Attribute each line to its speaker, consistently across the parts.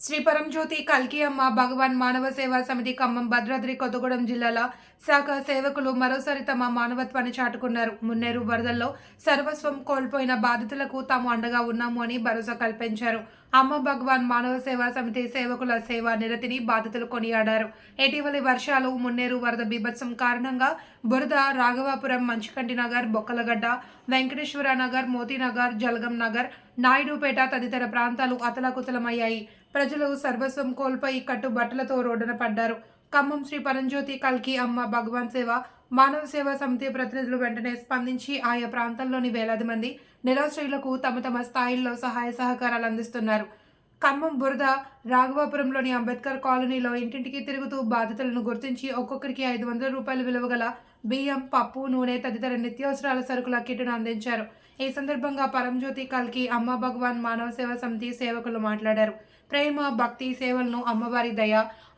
Speaker 1: శ్రీ పరంజ్యోతి కల్కి అమ్మ భగవాన్ మానవ సేవా సమితి ఖమ్మం భద్రాద్రి కొత్తగూడెం జిల్లాల శాఖ సేవకులు మరోసారి తమ మానవత్వాన్ని చాటుకున్నారు. మున్నేరు వరదల్లో సర్వస్వం కోల్పోయిన బాధితులకు తాము అండగా ఉన్నాము అని భరోసా కల్పించారు. అమ్మ భగవాన్ మానవ సేవా సమితి సేవకుల సేవా నిరతిని బాధితులు కొనియాడారు. ఇటీవలి వర్షాలు మున్నేరు వరద బీభత్సం కారణంగా బురద రాఘవాపురం మంచుకంటి నగర్ బొక్కలగడ్డ వెంకటేశ్వర నగర్ మోతీనగర్ జలగం నగర్ నాయుడుపేట తదితర ప్రాంతాలు అతలాకుతలమయ్యాయి. ప్రజలు సర్వస్వం కోల్పోయి కట్టుబట్టలతో రోడ్డున పడ్డారు. ఖమ్మం శ్రీ పరంజ్యోతి కల్కి అమ్మ భగవాన్ సేవ మానవ సేవా సమితి ప్రతినిధులు వెంటనే స్పందించి ఆయా ప్రాంతాల్లోని వేలాది మంది నిరాశ్రయులకు తమ తమ స్థాయిల్లో సహాయ సహకారాలు అందిస్తున్నారు. ఖమ్మం బురద రాఘవాపురంలోని అంబేద్కర్ కాలనీలో ఇంటింటికి తిరుగుతూ బాధితులను గుర్తించి ఒక్కొక్కరికి ఐదు వందల రూపాయల విలువ గల బియ్యం పప్పు నూనె తదితర నిత్యావసరాల సరుకుల కిట్ను అందించారు. ఈ సందర్భంగా పరంజ్యోతి కల్కి అమ్మ భగవాన్ మానవ సేవ సమితి సేవకులు మాట్లాడారు. ప్రేమ భక్తి సేవలను అమ్మవారి దయ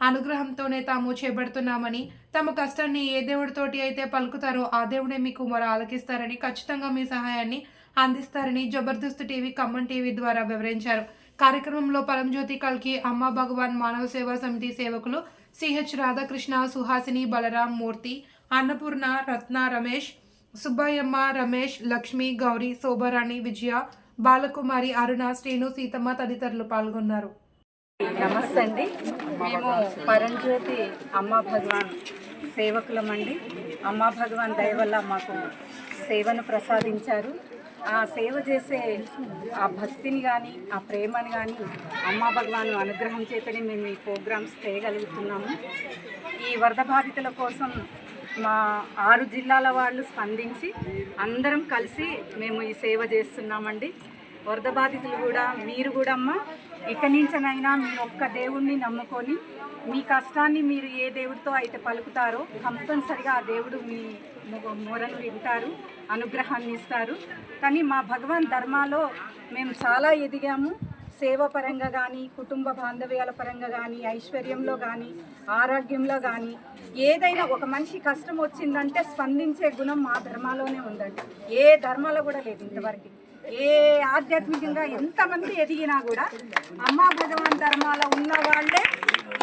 Speaker 1: అనుగ్రహంతోనే తాము చేపడుతున్నామని తమ కష్టాన్ని ఏ దేవుడితోటి అయితే పలుకుతారో ఆ దేవుడే మీకు మరో ఆలకిస్తారని ఖచ్చితంగా మీ సహాయాన్ని అందిస్తారని జబర్దస్త్ టీవీ ఖమ్మం టీవీ ద్వారా వివరించారు. కార్యక్రమంలో పరంజ్యోతి కల్కి అమ్మ భగవాన్ మానవ సేవా సమితి సేవకులు సిహెచ్ రాధాకృష్ణ సుహాసిని బలరాం మూర్తి అన్నపూర్ణ రత్న రమేష్ సుబ్బయ్యమ్మ రమేష్ లక్ష్మి గౌరీ శోభరాణి విజయ బాలకుమారి అరుణ శ్రీను సీతమ్మ తదితరులు పాల్గొన్నారు.
Speaker 2: నమస్తే అండి. మేము పరంజ్యోతి అమ్మ భగవాన్ సేవకులమండి. అమ్మ భగవాన్ దయ వల్ల మాకు సేవను ప్రసాదించారు. ఆ సేవ చేసే ఆ భక్తిని కానీ ఆ ప్రేమని కానీ అమ్మ భగవాన్ అనుగ్రహం చేతనే మేము ఈ ప్రోగ్రామ్స్ చేయగలుగుతున్నాము. ఈ వరద బాధితుల కోసం మా ఆరు జిల్లాల వాళ్ళు స్పందించి అందరం కలిసి మేము ఈ సేవ చేస్తున్నామండి. వరద బాధితులు కూడా మీరు కూడా అమ్మ ఇక నుంచనైనా మీరు ఒక్క దేవుణ్ణి నమ్ముకొని మీ కష్టాన్ని మీరు ఏ దేవుడితో అయితే పలుకుతారో కంపల్సరిగా ఆ దేవుడు మీ మొ- మొరను వింటారు అనుగ్రహాన్ని ఇస్తారు. కానీ మా భగవాన్ ధర్మాలో మేము చాలా ఎదిగాము. సేవ పరంగా కానీ కుటుంబ బాంధవ్యాల పరంగా కానీ ఐశ్వర్యంలో కానీ ఆరోగ్యంలో కానీ ఏదైనా ఒక మనిషి కష్టం వచ్చిందంటే స్పందించే గుణం మా ధర్మాలోనే ఉందండి. ఏ ధర్మాలో కూడా లేదు ఇంతవరకు. ఏ ఆధ్యాత్మికంగా ఎంతమంది ఎదిగినా కూడా అమ్మా భగవాన్ ధర్మాలో ఉన్న వాళ్ళే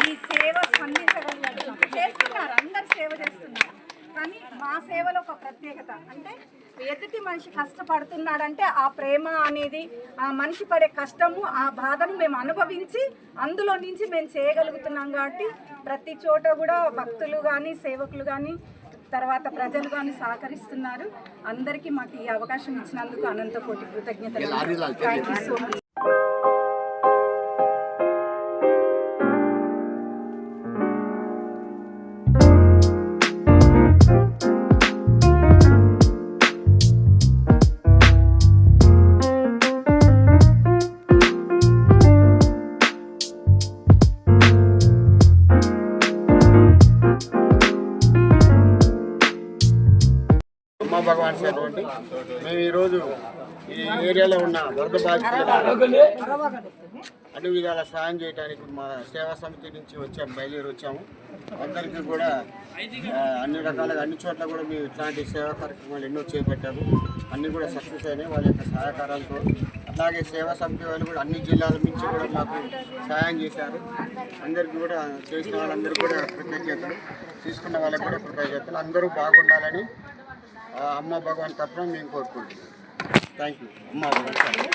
Speaker 2: ఈ సేవ స్పందించగలిగారు. చేస్తున్నారు అందరు సేవ చేస్తున్నారు. మా సేవలో ఒక ప్రత్యేకత. అంటే ఎదుటి మనిషి కష్టపడుతున్నాడంటే ఆ ప్రేమ అనేది ఆ మనిషి పడే కష్టము ఆ బాధను మేము అనుభవించి అందులో నుంచి మేము చేయగలుగుతున్నాం కాబట్టి ప్రతి చోట కూడా భక్తులు కానీ సేవకులు కానీ తర్వాత ప్రజలు కానీ సహకరిస్తున్నారు. అందరికీ మాకు ఈ అవకాశం ఇచ్చినందుకు అనంత కోటి కృతజ్ఞతలు థ్యాంక్ యూ సో మచ్
Speaker 3: భగవాన్ సేవ మేము ఈరోజు ఈ ఏరియాలో ఉన్న వరద బాధితులు అన్ని విధాల సహాయం చేయడానికి మా సేవా సమితి నుంచి వచ్చాము బయలుదేరి వచ్చాము. అందరికీ కూడా అన్ని రకాలుగా అన్ని చోట్ల కూడా మేము ఇట్లాంటి సేవా కార్యక్రమాలు ఎన్నో చేపట్టాము. అన్నీ కూడా సక్సెస్ అయినాయి వాళ్ళ యొక్క సహకారాలతో. అలాగే సేవా సమితి వాళ్ళు కూడా అన్ని జిల్లాల నుంచి కూడా మాకు సహాయం చేశారు. అందరికీ కూడా చేసిన వాళ్ళందరూ కూడా కృతజ్ఞతలు. తీసుకున్న వాళ్ళకి కూడా కృతజ్ఞతలు. అందరూ బాగుండాలని అమ్మ భగవాన్ తప్పని మేము కోరుకుంటున్నాం. థ్యాంక్ యూ అమ్మ భగవాన్